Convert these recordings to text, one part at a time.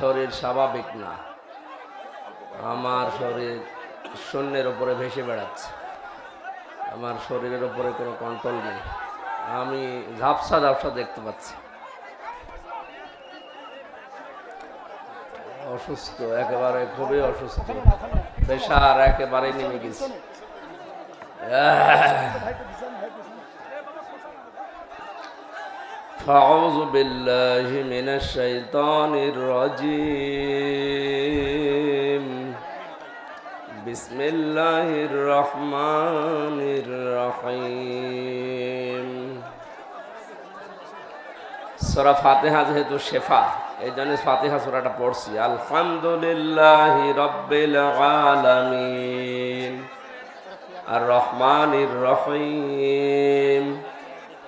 শরীর স্বাভাবিক না। আমার শরীর শূন্যের ওপরে ভেসে বেড়াচ্ছে। আমার শরীরের ওপরে কোনো কন্ট্রোল নেই। আমি ঝাপসা ঝাপসা দেখতে পাচ্ছি। অসুস্থ, একেবারে খুবই অসুস্থ। প্রেশার একেবারে নেমে গেছে। فأعوذ بالله من الشيطان الرجيم بسم الله الرحمن الرحيم সূরা ফাতিহা যেহেতু শেফা এই জন্য ফাতিহা সূরাটা পড়ছি আলহামদুলিল্লাহি রাব্বিল আলামিন আর রহমানির রহিম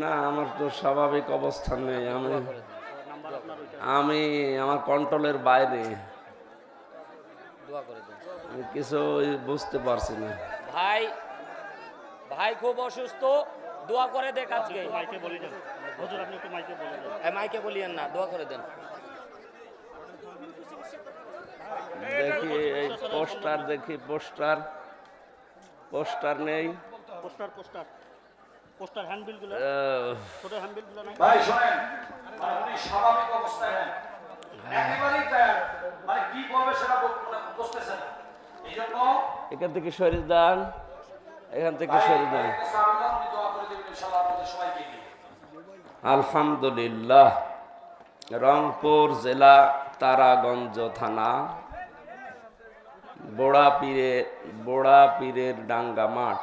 না আমার তো স্বাভাবিক অবস্থান নেই আমি আমি আমার কন্ট্রোলের বাইরে। দোয়া করে দেন। আমি কিছু বুঝতে পারছি না। ভাই ভাই খুব অসুস্থ দোয়া করে দেখ আজকে। মাইকে বলে দেন হুজুর আপনি একটু মাইকে বলে দেন মাইকে বলিয়েন না দোয়া করে দেন। দেখি এই পোস্টার দেখি পোস্টার। পোস্টার নেই। Poster poster. পোস্টার হ্যান্ডবিলগুলো ছোট হ্যান্ডবিলগুলো নাই? ভাই শোনেন মানে উনি স্বাভাবিক অবস্থায় নেন একেবারেই মানে কি বলবে সেটা মানে বুঝতেছে না। এই এখান থেকে দেন এখান থেকে দেন আলহামদুলিল্লাহ। রংপুর জেলা তারাগঞ্জ থানা। বোড়া পীরে বোড়া পীরের ডাঙ্গা মাঠ।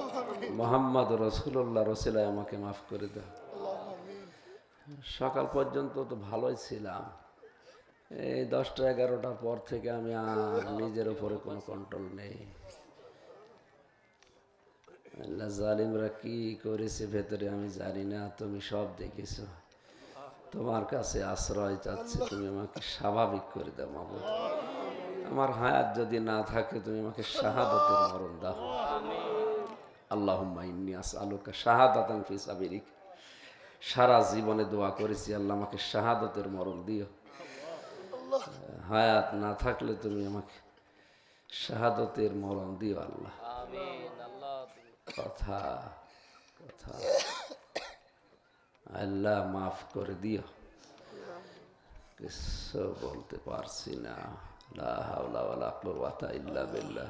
মোহাম্মদ রসুল্লাহ রসিলায় আমাকে মাফ করে দাও। সকাল পর্যন্ত তো ভালোই ছিলাম। এই দশটা এগারোটার পর থেকে আমি আর নিজের উপরে কোনো কন্ট্রোল নেই। আল্লাহ জালিমরা কি করেছে ভেতরে আমি জানি না, তুমি সব দেখেছ। তোমার কাছে আশ্রয় চাচ্ছে, তুমি আমাকে স্বাভাবিক করে দাও, মাবুদ। আমার হায়াত যদি না থাকে, তুমি আমাকে শাহাদতের মরণ দাও। আল্লাহুম্মা ইন্নী আসআলুকা শাহাদাতান ফি সাবিলিক। সারা জীবনে দোয়া করেছি আল্লাহ আমাকে শাহাদতের মরণ দিও। হায়াত না থাকলে তুমি আমাকে শাহাদতের মরণ দিও আল্লাহ। আমিন আল্লাহ কথা কথা। আল্লাহ মাফ করে দিও। কিছু বলতে পারছি না। লা হাওলা ওয়ালা কুওয়াতা ইল্লা বিল্লাহ।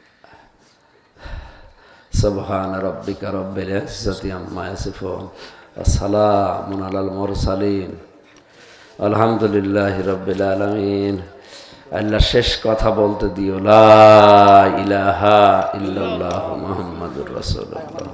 سبحان ربك رب العزة عما يصفون وسلام على المرسلين الحمد لله رب العالمين আল্লাহ শেষ কথা বলতে দিও লা ইলাহা ইল্লাল্লাহ মুহাম্মাদুর রাসূলুল্লাহ